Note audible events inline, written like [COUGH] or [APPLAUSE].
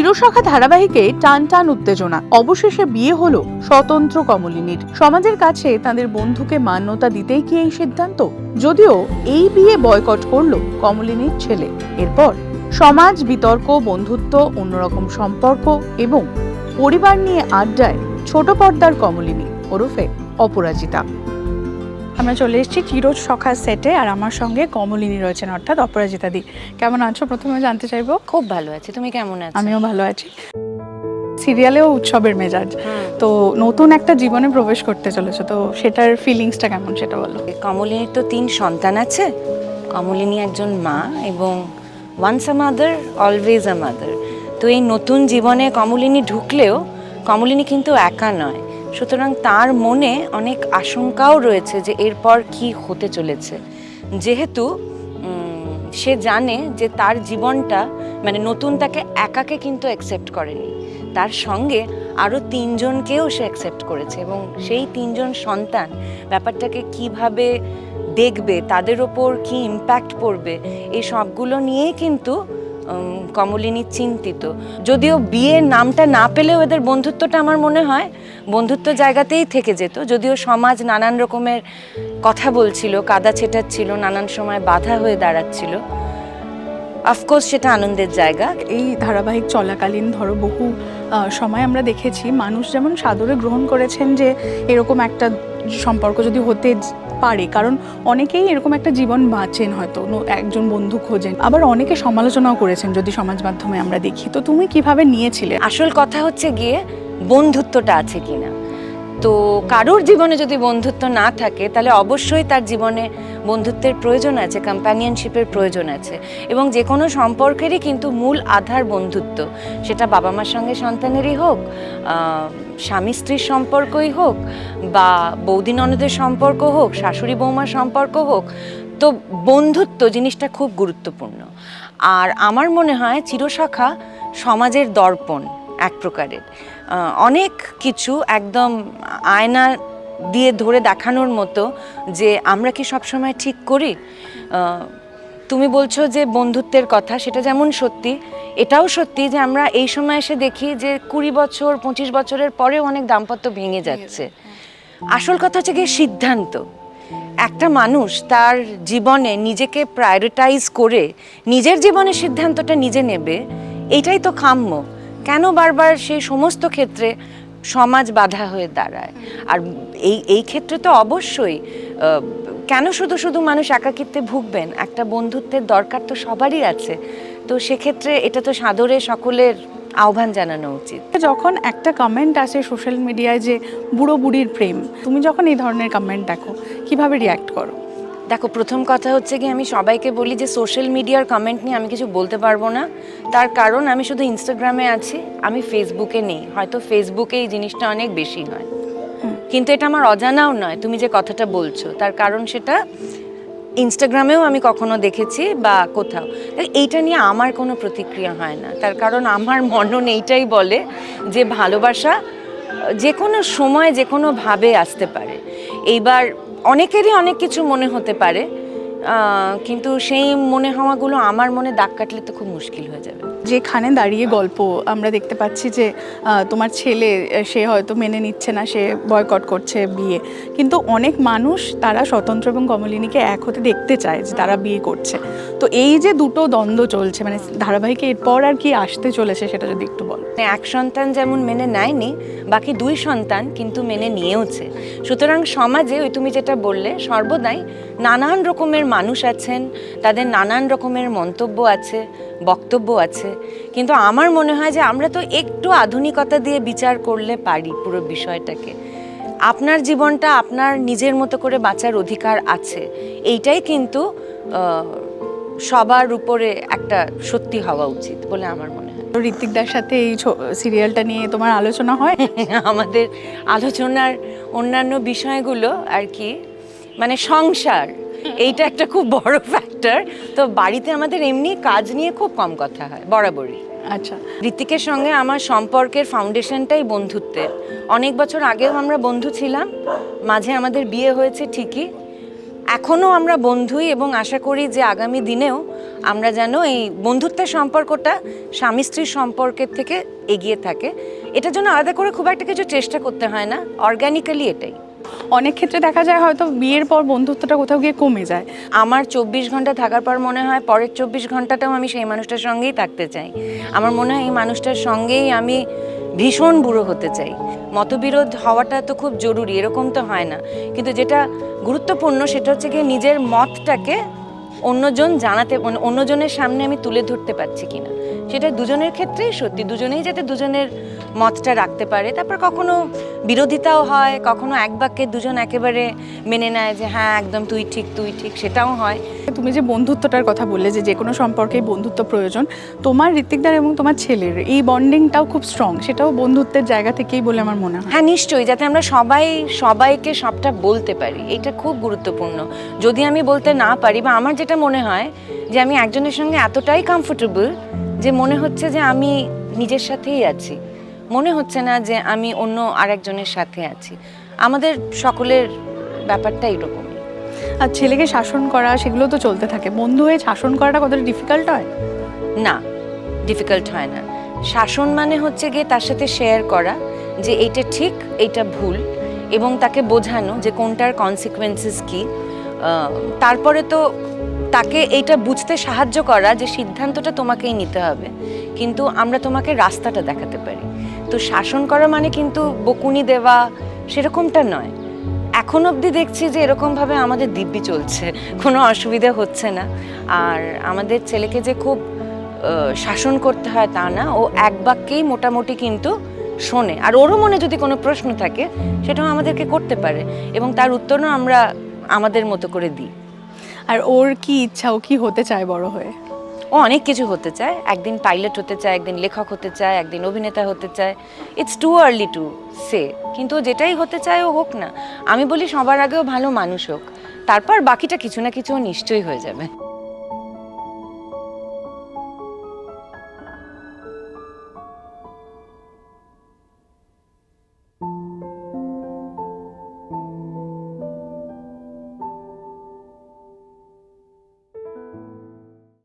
চিরসখা ধারাবাহিকে টান টান উত্তেজনা। অবশেষে বিয়ে হলো স্বতন্ত্র কমলিনীর। সমাজের কাছে তাদের বন্ধুকে মান্যতা দিতেই কি এই সিদ্ধান্ত? যদিও এই বিয়ে বয়কট করল কমলিনীর ছেলে। এরপর সমাজ, বিতর্ক, বন্ধুত্ব, অন্যরকম সম্পর্ক এবং পরিবার নিয়ে আড্ডায় ছোট পর্দার কমলিনী ওরফে অপরাজিতা। আমরা চলে এসেছি চিরোজ সখা সেটে আর আমার সঙ্গে কমলিনী রয়েছেন অর্থাৎ অপরাজিতা দি। কেমন আছো? প্রথমে জানতে চাইব। খুব ভালো আছি। তুমি কেমন আছো? আমিও ভালো আছি। সিরিয়ালেও উৎসবের মেজাজ। তো নতুন একটা জীবনে প্রবেশ করতে চলেছে তো সেটার ফিলিংসটা কেমন সেটা বলো। কমলিনীর তো তিন সন্তান আছে। কমলিনী একজন মা এবং once a mother always a mother তো এই নতুন জীবনে কমলিনী ঢুকলেও কমলিনী কিন্তু একা নয়। সুতরাং তার মনে অনেক আশঙ্কাও রয়েছে যে এরপর কি হতে চলেছে। যেহেতু সে জানে যে তার জীবনটা মানে নতুন তাকে একাকে কিন্তু অ্যাকসেপ্ট করেনি। তার সঙ্গে আরও তিনজনকেও সে অ্যাকসেপ্ট করেছে এবং সেই তিনজন সন্তান ব্যাপারটাকে কীভাবে দেখবে, তাদের ওপর কি ইম্প্যাক্ট পড়বে, এই সবগুলো নিয়েই কিন্তু কমলিনী চিন্তিত। যদিও বিয়ের নামটা না পেলেও এদের বন্ধুত্বটা আমার মনে হয় বন্ধুত্ব জায়গাতেই থেকে যেত। যদিও সমাজ নানান রকমের কথা বলছিল, কাদা ছেটাচ্ছিল, নানান সময় বাধা হয়ে দাঁড়াচ্ছিল। অফকোর্স সেটা আনন্দের জায়গা। এই ধারাবাহিক চলাকালীন ধরো বহু সময় আমরা দেখেছি মানুষ যেমন সাদরে গ্রহণ করেছেন যে এরকম একটা সম্পর্ক যদি হতে পারে, কারণ অনেকেই এরকম একটা জীবন বাঁচেন হয়তো একজন বন্ধু খোঁজেন। আবার অনেকে সমালোচনাও করেছেন, যদি সমাজ মাধ্যমে আমরা দেখি। তো তুমি কীভাবে নিয়েছিলে? আসল কথা হচ্ছে গিয়ে, বন্ধুত্বটা আছে কিনা? তো কারোর জীবনে যদি বন্ধুত্ব না থাকে, তাহলে অবশ্যই তার জীবনে বন্ধুত্বের প্রয়োজন আছে কম্প্যানিয়নশিপের প্রয়োজন আছে এবং যে কোনো সম্পর্কেরই কিন্তু মূল আধার বন্ধুত্ব। সেটা বাবা মার সঙ্গে সন্তানেরই হোক স্বামী স্ত্রীর সম্পর্কই হোক বা বৌদি ননদের সম্পর্ক হোক, শাশুড়ি বৌমার সম্পর্ক হোক, তো বন্ধুত্ব জিনিসটা খুব গুরুত্বপূর্ণ। আর আমার মনে হয় চিরশাখা সমাজের দর্পণ এক প্রকারের। অনেক কিছু একদম আয়না দিয়ে ধরে দেখানোর মতো যে আমরা কি সবসময় ঠিক করি? তুমি বলছো যে বন্ধুত্বের কথা সেটা যেমন সত্যি এটাও সত্যি যে আমরা এই সময় এসে দেখি যে কুড়ি বছর পঁচিশ বছরের পরেও অনেক দাম্পত্য ভেঙে যাচ্ছে। আসল কথা হচ্ছে গিয়ে সিদ্ধান্ত। একটা মানুষ তার জীবনে নিজেকে প্রায়োরিটাইজ করে নিজের জীবনের সিদ্ধান্তটা নিজে নেবে এটাই তো কাম্য। কেন বারবার সেই সমস্ত ক্ষেত্রে সমাজ বাধা হয়ে দাঁড়ায়। আর এই এই ক্ষেত্রে তো অবশ্যই কেন শুধু শুধু মানুষ একাকিত্বে ভুগবেন? একটা বন্ধুত্বের দরকার তো সবারই আছে। তো সেক্ষেত্রে এটা তো সাদরে সকলের আহ্বান জানানো উচিত। যখন একটা কমেন্ট আসে সোশ্যাল মিডিয়ায় যে, বুড়ো বুড়ির প্রেম তুমি যখন এই ধরনের কমেন্ট দেখো, কীভাবে রিয়াক্ট করো? দেখো প্রথম কথা হচ্ছে কি আমি সবাইকে বলি যে সোশ্যাল মিডিয়ার কমেন্ট নিয়ে আমি কিছু বলতে পারব না। তার কারণ আমি শুধু ইনস্টাগ্রামে আছি আমি ফেসবুকে নেই। হয়তো ফেসবুকে এই জিনিসটা অনেক বেশি হয়। কিন্তু এটা আমার অজানাও নয় তুমি যে কথাটা বলছো। তার কারণ সেটা ইনস্টাগ্রামেও আমি কখনো দেখেছি বা কোথাও। এইটা নিয়ে আমার কোনো প্রতিক্রিয়া হয় না। তার কারণ আমার মনন এইটাই বলে যে ভালোবাসা যে কোনো সময় যে কোনো ভাবে আসতে পারে। এইবার অনেকেরই অনেক কিছু মনে হতে পারে। কিন্তু সেই মনে হওয়াগুলো আমার মনে দাগ কাটলে তো খুব মুশকিল হয়ে যাবে। যেখানে দাঁড়িয়ে গল্প আমরা দেখতে পাচ্ছি যে তোমার ছেলে সে হয়তো মেনে নিচ্ছে না সে বয়কট করছে বিয়ে। কিন্তু অনেক মানুষ তারা স্বতন্ত্র এবং কমলিনীকে এক হতে দেখতে চায় যে তারা বিয়ে করছে। তো এই যে দুটো দ্বন্দ্ব চলছে মানে ধারাবাহিকে এরপর আর কি আসতে চলেছে সেটা যদি একটু বলো। মানে এক সন্তান যেমন মেনে নেয়নি বাকি দুই সন্তান কিন্তু মেনে নিয়েওছে। সুতরাং সমাজে ওই তুমি যেটা বললে সর্বদাই নানান রকমের মানুষ আছেন তাদের নানান রকমের মন্তব্য আছে বক্তব্য আছে কিন্তু আমার মনে হয় যে আমরা তো একটু আধুনিকতা দিয়ে বিচার করলে পারি পুরো বিষয়টাকে। আপনার জীবনটা আপনার নিজের মতো করে বাঁচার অধিকার আছে এইটাই কিন্তু সবার উপরে একটা সত্যি হওয়া উচিত বলে আমার মনে হয়। তো ঋত্বিকদার সাথে এই সিরিয়ালটা নিয়ে তোমার আলোচনা হয়? [LAUGHS] আমাদের আলোচনার অন্যান্য বিষয়গুলো আর কি মানে সংসার এইটা একটা খুব বড় ফ্যাক্টর তো বাড়িতে আমাদের এমনি কাজ নিয়ে খুব কম কথা হয় বরাবরই। আচ্ছা। ঋতিকের সঙ্গে আমার সম্পর্কের ফাউন্ডেশনটাই বন্ধুত্বের। অনেক বছর আগেও আমরা বন্ধু ছিলাম মাঝে আমাদের বিয়ে হয়েছে ঠিকই। এখনও আমরা বন্ধুই এবং আশা করি যে আগামী দিনেও আমরা যেন এই বন্ধুত্বের সম্পর্কটা স্বামী স্ত্রীর সম্পর্কের থেকে এগিয়ে থাকে। এটার জন্য আলাদা করে খুব একটা কিছু চেষ্টা করতে হয় না অর্গ্যানিক্যালি এটাই। অনেক ক্ষেত্রে দেখা যায় হয়তো বিয়ের পর বন্ধুত্বটা কোথাও গিয়ে কমে যায়। আমার চব্বিশ ঘণ্টা থাকার পর মনে হয় পরের চব্বিশ ঘন্টাটাও আমি সেই মানুষটার সঙ্গেই থাকতে চাই। আমার মনে হয় এই মানুষটার সঙ্গেই আমি ভীষণ বুড়ো হতে চাই। মতবিরোধ হওয়াটা তো খুব জরুরি, এরকম তো হয় না। কিন্তু যেটা গুরুত্বপূর্ণ সেটা হচ্ছে গিয়ে নিজের মতটাকে অন্যজন জানাতে মানে অন্যজনের সামনে আমি তুলে ধরতে পারছি কিনা। সেটা দুজনের ক্ষেত্রেই সত্যি। দুজনেই যাতে দুজনের মতটা রাখতে পারে। তারপর কখনো বিরোধিতাও হয় কখনো এক বাক্যে দুজন একেবারে মেনে নেয় যে হ্যাঁ একদম তুই ঠিক তুই ঠিক সেটাও হয়। তুমি যে বন্ধুত্বটার কথা বললে যে যে কোনো সম্পর্কেই বন্ধুত্ব প্রয়োজন তোমার ঋত্বিকদার এবং তোমার ছেলের এই বন্ডিংটাও খুব স্ট্রং সেটাও বন্ধুত্বের জায়গা থেকেই বলে আমার মনে হয়। হ্যাঁ নিশ্চয়ই যাতে আমরা সবাই সবাইকে সবটা বলতে পারি। এটা খুব গুরুত্বপূর্ণ। যদি আমি বলতে না পারি বা আমার যেটা মনে হয় যে আমি একজনের সঙ্গে এতটাই কমফোর্টেবল যে মনে হচ্ছে যে আমি নিজের সাথেই আছি। মনে হচ্ছে না যে আমি অন্য আরেকজনের সাথে আছি। আমাদের সকলের ব্যাপারটা এরকমই আর ছেলেকে শাসন করা সেগুলো তো চলতে থাকে। বন্ধু হয়ে শাসন করাটা কতটা ডিফিকাল্ট হয়? না ডিফিকাল্ট হয় না। শাসন মানে হচ্ছে গিয়ে তার সাথে শেয়ার করা যে এইটা ঠিক এইটা ভুল এবং তাকে বোঝানো যে কোনটার কনসিকুয়েন্সেস কি। তারপরে তো তাকে এইটা বুঝতে সাহায্য করা যে সিদ্ধান্তটা তোমাকেই নিতে হবে। কিন্তু আমরা তোমাকে রাস্তাটা দেখাতে পারি। তো শাসন করা মানে কিন্তু বকুনি দেওয়া সেরকমটা নয়। এখন অবধি দেখছি যে এরকমভাবে আমাদের দিব্যি চলছে, কোনো অসুবিধা হচ্ছে না। আর আমাদের ছেলেকে যে খুব শাসন করতে হয় তা না, ও এক বাক্যেই মোটামুটি কিন্তু শোনে। আর ওরও মনে যদি কোনো প্রশ্ন থাকে, সেটাও আমাদেরকে করতে পারে। এবং তার উত্তরও আমরা আমাদের মতো করে দিই। আর ওর কি ইচ্ছা, ও কি হতে চায় বড় হয়ে? ও অনেক কিছু হতে চায়। একদিন পাইলট হতে চায়, একদিন লেখক হতে চায়, একদিন অভিনেতা হতে চায়। It's too early to say কিন্তু যেটাই হতে চায় ও হোক না। আমি বলি সবার আগেও ভালো মানুষ হোক, তারপর বাকিটা কিছু না কিছু নিশ্চয়ই হয়ে যাবে।